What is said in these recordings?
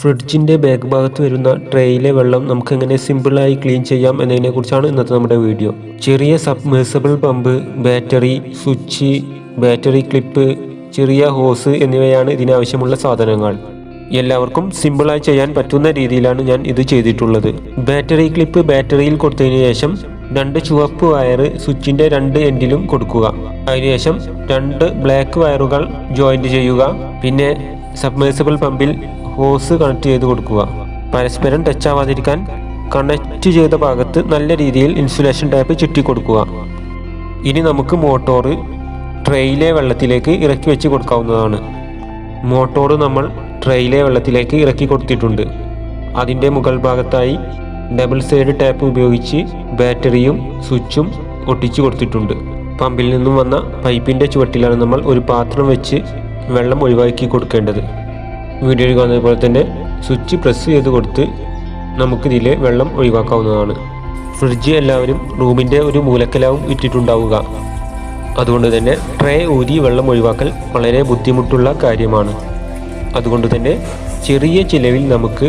ഫ്രിഡ്ജിന്റെ back ഭാഗത്ത് വരുന്ന ട്രേയിലെ വെള്ളം നമുക്ക് എങ്ങനെ സിമ്പിളായി ക്ലീൻ ചെയ്യാം എന്നതിനെക്കുറിച്ചാണ് ഇന്നത്തെ നമ്മുടെ വീഡിയോ ചെറിയ submersible pump battery switch battery clip ചെറിയ ഹോസ് എന്നിവയാണ് ഇതിനാവശ്യമുള്ള സാധനങ്ങൾ. എല്ലാവർക്കും സിമ്പിളായി ചെയ്യാൻ പറ്റുന്ന രീതിയിലാണ് ഞാൻ ഇത് ചെയ്തിട്ടുള്ളത്. ബാറ്ററി ക്ലിപ്പ് ബാറ്ററിയിൽ കൊടുത്തതിന് ശേഷം രണ്ട് ചുവപ്പ് വയർ സ്വിച്ചിന്റെ രണ്ട് എൻഡിലും കൊടുക്കുക. അതിനുശേഷം രണ്ട് ബ്ലാക്ക് വയറുകൾ ജോയിന്റ് ചെയ്യുക. പിന്നെ സബ്മേഴ്സിബിൾ പമ്പിൽ ഹോസ് കണക്ട് ചെയ്ത് കൊടുക്കുക. പരസ്പരം ടച്ച് ആവാതിരിക്കാൻ കണക്ട് ചെയ്ത ഭാഗത്ത് നല്ല രീതിയിൽ ഇൻസുലേഷൻ ടാപ്പ് ചുറ്റി കൊടുക്കുക. ഇനി നമുക്ക് മോട്ടോർ ട്രെയിലെ വെള്ളത്തിലേക്ക് ഇറക്കി വെച്ച് കൊടുക്കാവുന്നതാണ്. മോട്ടോർ നമ്മൾ ട്രെയിലെ വെള്ളത്തിലേക്ക് ഇറക്കി കൊടുത്തിട്ടുണ്ട്. അതിന്റെ മുകൾ ഭാഗത്തായി ഡബിൾ സൈഡ് ടാപ്പ് ഉപയോഗിച്ച് ബാറ്ററിയും സ്വിച്ചും ഒട്ടിച്ചു കൊടുത്തിട്ടുണ്ട്. പമ്പിൽ നിന്നും വന്ന പൈപ്പിന്റെ ചുവട്ടിലാണ് നമ്മൾ ഒരു പാത്രം വെച്ച് വെള്ളം ഒഴിവാക്കി കൊടുക്കേണ്ടത്. വീഡിയോയിൽ കാണുന്നത് പോലെ തന്നെ സ്വിച്ച് പ്രസ് ചെയ്ത് കൊടുത്ത് നമുക്കിതിലെ വെള്ളം ഒഴിവാക്കാവുന്നതാണ്. ഫ്രിഡ്ജ് എല്ലാവരും റൂമിന്റെ ഒരു മൂലക്കലാവും ഇട്ടിട്ടുണ്ടാവുക. അതുകൊണ്ട് തന്നെ ട്രേ ഊരി വെള്ളം ഒഴിവാക്കൽ വളരെ ബുദ്ധിമുട്ടുള്ള കാര്യമാണ്. അതുകൊണ്ട് തന്നെ ചെറിയ ചിലവിൽ നമുക്ക്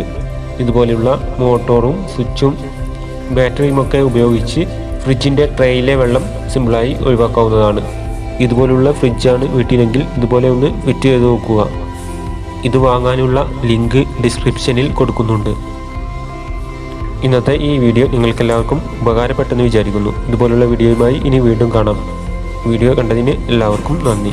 ഇതുപോലെയുള്ള മോട്ടോറും സ്വിച്ചും ബാറ്ററിയുമൊക്കെ ഉപയോഗിച്ച് ഫ്രിഡ്ജിന്റെ ട്രേയിലെ വെള്ളം സിമ്പിളായി ഒഴിവാക്കാവുന്നതാണ്. ഇതുപോലുള്ള ഫ്രിഡ്ജാണ് വീട്ടിലെങ്കിൽ ഇതുപോലെ ഒന്ന് ഫിറ്റ് ചെയ്ത് നോക്കുക. ഇത് വാങ്ങാനുള്ള ലിങ്ക് ഡിസ്ക്രിപ്ഷനിൽ കൊടുക്കുന്നുണ്ട്. ഇന്നത്തെ ഈ വീഡിയോ നിങ്ങൾക്കെല്ലാവർക്കും ഉപകാരപ്പെട്ടെന്ന് വിചാരിക്കുന്നു. ഇതുപോലുള്ള വീഡിയോയുമായി ഇനി വീണ്ടും കാണാം. വീഡിയോ കണ്ടതിന് എല്ലാവർക്കും നന്ദി.